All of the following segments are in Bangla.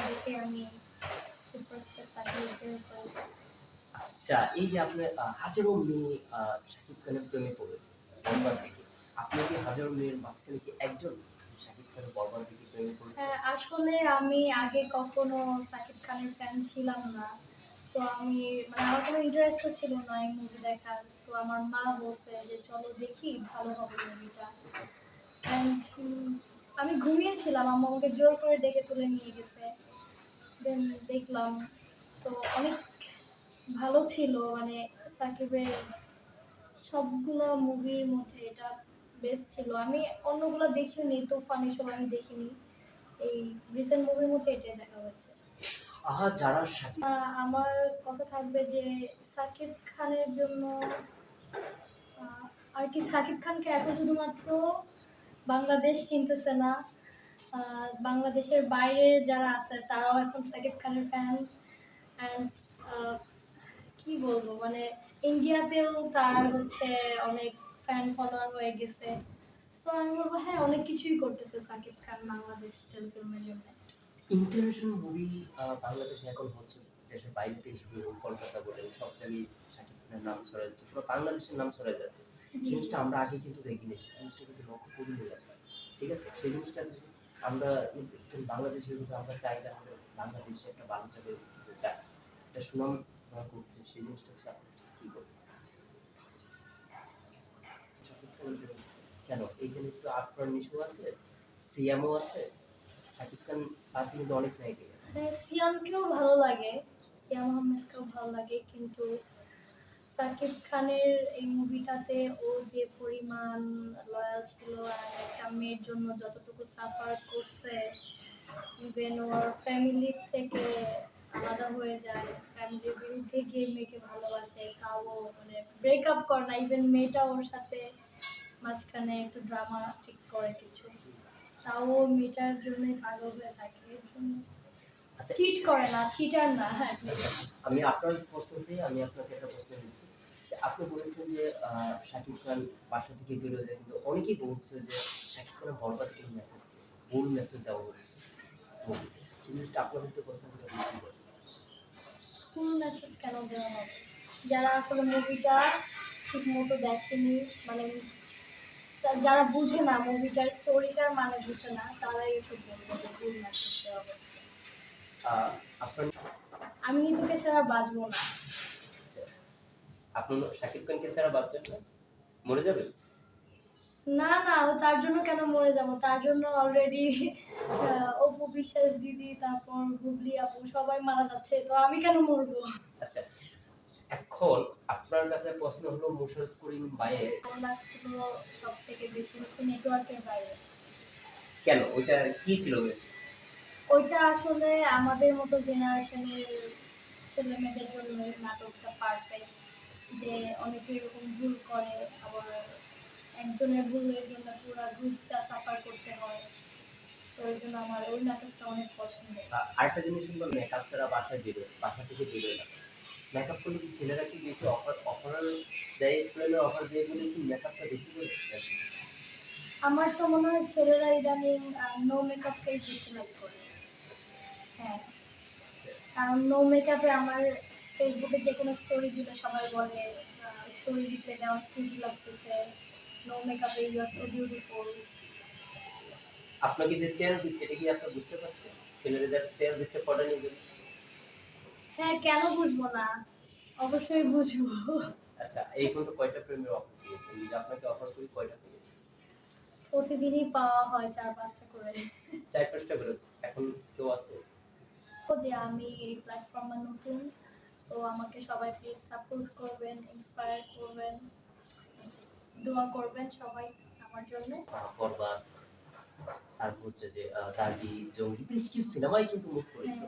দেখে আমি সুপারস্টার সার্টিফিকেট করেছি আচ্ছা এই যে আপনি হাজারো মেয়ে শাকিব খানের প্রেমে পড়েছে বরবাদ দেখে আপনি কি হাজারো মেয়ের মাঝখানে কি একজন শাকিব খানের বরবাদ দেখে প্রেমে পড়েছে হ্যাঁ, আসলে আমি আগে কখনো সাকিব খানের ফ্যান ছিলাম না তো আমি মানে আমার কোনো ইন্টারেস্টও ছিল না এই মুভি দেখার তো আমার মা বলছে যে চলো দেখি ভালো হবে মুভিটা আমি ঘুমিয়েছিলাম আম্মা আমাকে জোর করে ডেকে তুলে নিয়ে গেছে। দেন দেখলাম তো অনেক ভালো ছিল মানে সাকিবের সবগুলো মুভির মধ্যে এটা বেস্ট ছিল। আমি অন্যগুলো দেখিনি তুফান এসব আমি দেখিনি। এই রিসেন্ট মুভির মধ্যে এটাই দেখা হয়েছে। যারা আমার কথা থাকবে যে সাকিব খানের জন্য আর কি সাকিব খানকে এখন শুধুমাত্র বাংলাদেশ চিনতেছে না। বাংলাদেশের বাইরের যারা আছে, তারাও এখন সাকিব খানের ফ্যান অ্যান্ড কি বলব মানে ইন্ডিয়াতেও তার হচ্ছে অনেক ফ্যান ফলোয়ার হয়ে গেছে। সো আমি বলব হ্যাঁ অনেক কিছুই করতেছে সাকিব খান বাংলাদেশ টেলিফিল্মের জন্য। ইন্টারন্যাশনাল মুভি বাংলাদেশে এখন হচ্ছে দেশের বাইরে থেকে কলকাতা বলে সব জায়গায় শাকিব খানের নাম ছড়ায় যাচ্ছে পুরো বাংলাদেশের নাম ছড়ায় যাচ্ছে। জিনিসটা আমরা আগে কিন্তু দেখিনি। সেই জিনিসটা কিন্তু লক্ষ্য করিনি আমরা ঠিক আছে? সেই জিনিসটা আমরা বাংলাদেশের রূপে আমরা চাই যে আমাদের বাংলাদেশে একটা ভালো দিতে চাই একটা সুনাম করছে সেই জিনিসটা হচ্ছে আপনি কি করবেন কেন? এইখানে তো আফরান নিশু আছে সিয়ামও আছে শাকিব খান তার কিন্তু অনেক নায়িকা সিয়ামকেও ভালো লাগে সিয়াম আহমেদকেও ভালো লাগে কিন্তু সাকিব খানের এই মুভিটাতে ও যে পরিমাণ লয়াল ছিল আর একটা মেয়ের জন্য যতটুকু সাফার করছে ইভেন ওর ফ্যামিলির থেকে আলাদা হয়ে যায় ফ্যামিলির বিরুদ্ধে গিয়ে মেয়েকে ভালোবাসে, তাও মানে ব্রেকআপ করে না ইভেন মেয়েটা ওর সাথে মাঝখানে একটু ড্রামা ঠিক করে কিছু। তাও মেয়েটার জন্যই পাগল হয়ে থাকে, এর জন্য চিট করে না চিটার না হ্যাঁ আমি আপনার প্রশ্নতে আমি আপনাকে একটা প্রশ্ন দিচ্ছি আপনি বলেছেন যে শাকিব খান বাসা থেকে বেরোয় যায় কিন্তু অনেকেই বলছে যে শাকিব খানের বরবাদ থেকে মেসেজ ভুল মেসেজ দেওয়া হচ্ছে movie-তে। জিনিসটা আপনার প্রশ্ন করে? ফুল মেসেজ কেন দেওয়া হবে যারা আসলে মুভিটা ঠিক মতো দেখেনি মানে যারা বুঝে না মুভিটার স্টোরিটার মানে বুঝে না তারাই এসব বলবে ফুল মেসেজ দেওয়া হচ্ছে আমি তোকে ছাড়া বাঁচবো না। আচ্ছা, আপনি শাকিব খানকে ছাড়া বাঁচবেন না মরে যাবেন? না না ও তার জন্য কেন মরে যাব? তার জন্য অলরেডি অপু বিশ্বাস দিদি তারপর গুবলি আপু সবাই মারা যাচ্ছে তো আমি কেন মরবো? আচ্ছা এখন আপনার কাছে প্রশ্ন হলো মুশারফ করিম ভাইয়ের সব থেকে বেশি হচ্ছে নেটওয়ার্কের বাইরে। কেন? ওইটা কি ছিল? ওইটা আসলে আমাদের মতো জেনারেশনের ছেলে মেয়েদের জন্য এই নাটকটা পারফেক্ট যে অনেকে এরকম ভুল করে আবার একজনের ভুলের জন্য পুরো গ্রুপটা সাফার করতে হয়। তো ওই জন্য আমার ওই নাটকটা অনেক পছন্দ আ- আরেকটা জিনিস হলো মেকআপ ছাড়া বাসায় বেরোয় বাসা থেকে বেরোয় না। মেকআপ করলে কি ছেলেরা কি বেশি অফার অফার দেয় প্লেনে অফার দেয় বলে কি মেকআপটা বেশি করে আমার তো মনে হয় ছেলেরা ইদানিং নো মেকআপ ফেস বেশি লাইক করে। হ্যাঁ। কারণ নো মেকআপে আমার ফেসবুকে যে কোনো স্টোরি দিলে সবাই বলে স্টোরি দিতে দেওয়া ঠিক লাগতেছে? নো মেকআপে ইউ আর সো বিউটিফুল আপনাকে যে তেল দিচ্ছে এটা কি আপনি বুঝতে পারছেন? ছেলেরা যে তেল দিচ্ছে পড়া নিয়ে হ্যাঁ কেন বুঝব না? অবশ্যই বুঝব। আচ্ছা এই পর্যন্ত কয়টা প্রেমের অফার পেয়েছেন? যদি আপনাকে অফার করি কয়টা পেয়েছেন? প্রতিদিনই পাওয়া হয় চার পাঁচটা করে। চার পাঁচটা করে? এখন কেউ আছে? যে আমি এই প্ল্যাটফর্মে নতুন সো আমাকে সবাই প্লিজ সাপোর্ট করবেন ইন্সপায়ার করবেন দোয়া করবেন সবাই আমার জন্য। বরবাদ তারপর হচ্ছে যে দাগি জঙ্গি বেশ কিছু সিনেমাই কিন্তু মুখ করেছিল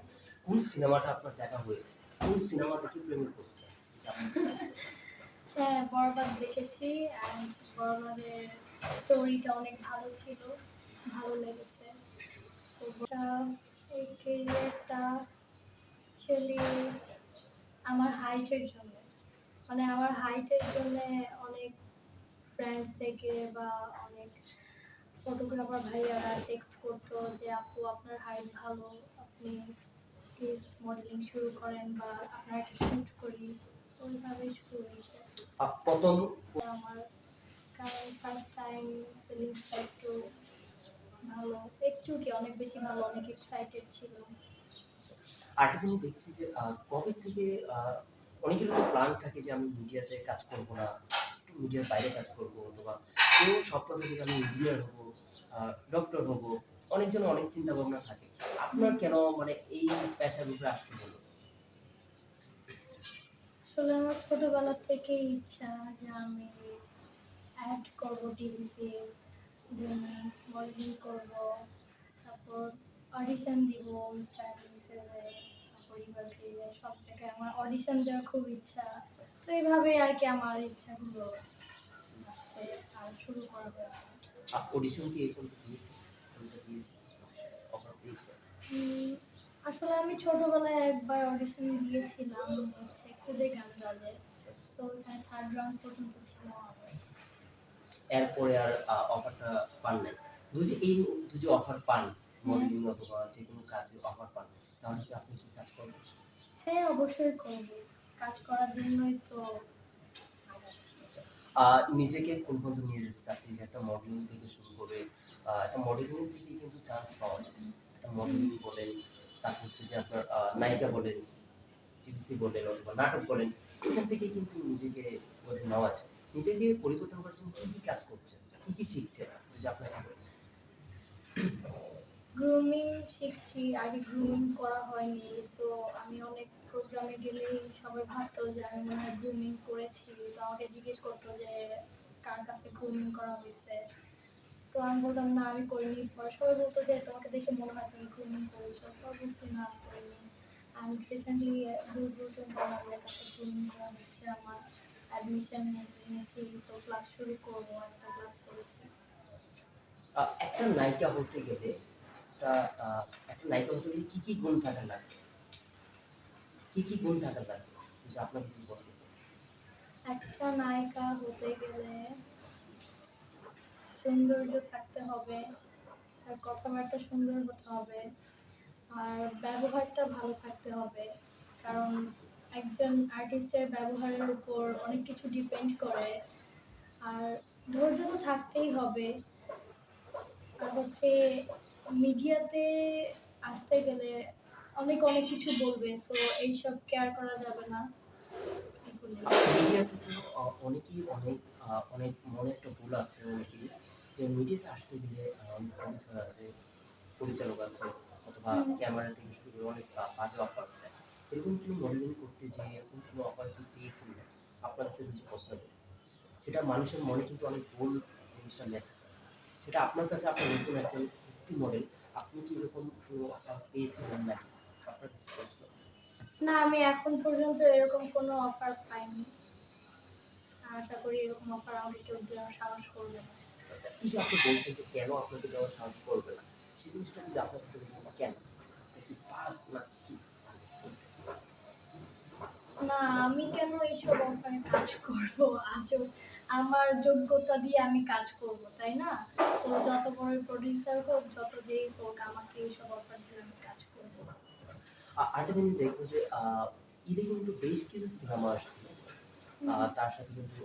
কোন সিনেমাটা আপনার দেখা হয়েছে? কোন সিনেমা দেখে প্রেমে করছে হ্যাঁ বরবাদ দেখেছি অ্যান্ড বরবাদের স্টোরিটা অনেক ভালো ছিল ভালো লেগেছে। তো অ্যাকচুয়ালি আমার হাইটের জন্য। মানে আমার হাইটের জন্য অনেক ব্র্যান্ড থেকে বা অনেক ফটোগ্রাফার ভাইয়ারা টেক্সট করতো যে আপু আপনার হাইট ভালো। আপনি প্লিজ মডেলিং শুরু করেন বা আপনার একটা শ্যুট করি। তো ওইভাবেই শুরু হয়েছে। প্রথম আমার কারণ ফার্স্ট টাইম ফিলিংসটা একটু ভালো। একটু কি অনেক বেশি ভালো অনেক এক্সাইটেড ছিল। আরেকটা জিনিস দেখছি যে কবে থেকে আহ, অনেকেরই তো প্ল্যান থাকে যে আমি মিডিয়াতে কাজ করব না মিডিয়ার বাইরে কাজ করব অথবা কেউ স্বপ্ন থেকে আমি ইঞ্জিনিয়ার হব ডক্টর হব অনেকজন অনেক চিন্তা ভাবনা থাকে। আপনার কেন মানে এই পেশার উপরে আসতে হলো? আসলে আমার ছোটবেলা থেকে ইচ্ছা যে আমি অ্যাড করব টিভিসি দেন মডেলিং করব তারপর অডিশন দিব মিস্টার মিসেসে তারপর ইভার্ট্রিজে সব জায়গায় আমার অডিশন দেওয়ার খুব ইচ্ছা। তো এইভাবেই আর কি আমার ইচ্ছাগুলো আসছে আর শুরু করা হয়েছে অডিশন কি পর্যন্ত দিয়েছে? আসলে আমি ছোটবেলায় একবার অডিশন দিয়েছিলাম হচ্ছে খুদে গান রাজে সো ওখানে থার্ড রাউন্ড পর্যন্ত ছিলাম আমি এরপরে আর অফারটা পান নাই। যদি এই যদি অফার পান মডেলিং অথবা যে কোনো কাজে অফার পান তাহলে কি আপনি কি কাজ করবেন? হ্যাঁ অবশ্যই করব। কাজ করার জন্যই তো আগাচ্ছি আহ, নিজেকে কোন পর্যন্ত নিয়ে যেতে চাচ্ছি যে একটা মডেলিং থেকে শুরু করে একটা মডেলিং থেকে কিন্তু চান্স পাওয়া যায়। একটা মডেলিং বলেন তারপর হচ্ছে যে আপনার নায়িকা বলেন টিভিসি বলেন অথবা নাটক বলেন এখান থেকে কিন্তু নিজেকে নেওয়া যায়। নিজেকে পরিবর্তন করার কাজ করছে কি কি শিখছে যদি আপনাকে গ্রুমিং শিখছি। আগে গ্রুমিং করা হয়নি। সো আমি অনেক প্রোগ্রামে গেলেই সবাই ভাবতো যে আমি মনে হয় গ্রুমিং করেছি। তো আমাকে জিজ্ঞেস করতো যে, কার কাছে গ্রুমিং করা হয়েছে? তো আমি বলতাম, না, আমি করিনি। পরে সবাই বলতো যে, তোমাকে দেখে মনে হয় তুমি গ্রুমিং করেছ। তো বুঝছি না করিনি। আমি রিসেন্টলি দূর দূর কাছে গ্রুমিং করা হচ্ছে আমার। অ্যাডমিশন নিয়েছি তো ক্লাস শুরু করব একটা ক্লাস করেছি। একটা নায়িকা হতে গেলে একটা একটা নায়িকা হতে গেলে কি কি গুণ থাকা লাগবে? কি কি গুণ থাকা লাগবে? যদি আপনাকে যদি বলতে একটা নায়িকা হতে গেলে সৌন্দর্য থাকতে হবে আর কথাবার্তা সুন্দর হতে হবে আর ব্যবহারটা ভালো থাকতে হবে কারণ একজন আর্টিস্টের ব্যবহারের উপর অনেক কিছু ডিপেন্ড করে। আর ধৈর্য তো থাকতেই হবে। আর হচ্ছে মিডিয়াতে আসতে গেলে অনেক অনেক কিছু বলবে। সো এইসব কেয়ার করা যাবে না। মিডিয়াতে তো অনেকেই অনেক অনেক মনে একটা ভুল আছে অনেকেই যে মিডিয়াতে আসতে গেলে প্রডিউসার আছে পরিচালক আছে অথবা ক্যামেরা থেকে শুরু করে অনেক বাজে অফার এরকম কোনো মডেলিং করতে যে এরকম কোনো অফার কি পেয়েছেন নাকি আপনার কাছে কিছু প্রশ্ন করি সেটা মানুষের মনে কিন্তু অনেক ভুল জিনিসটা মেসেজ আছে। সেটা আপনার কাছে আপনার নতুন একজন একটি মডেল আপনি কি এরকম কোনো অফার পেয়েছিলেন নাকি আপনার কাছে প্রশ্ন? না আমি এখন পর্যন্ত এরকম কোনো অফার পাইনি। আশা করি এরকম অফার আমাকে কেউ দেওয়ার সাহস করবে না। আচ্ছা, যে আপনি বলছেন যে কেন আপনাকে দেওয়া সাহায্য করবে না সেই জিনিসটা যদি আপনার কেন? কি পাপ না না আমি কেন এইসব অফারে কাজ করব? আজও আমার যোগ্যতা দিয়ে আমি কাজ করব তাই না? তো যত বড় প্রডিউসার হোক যত যেই হোক আমাকে এইসব অফার দিয়ে আমি কাজ করব। আরেকটা জিনিস দেখব যে ঈদে কিন্তু বেশ কিছু সিনেমা আসছে। তার সাথে কিন্তু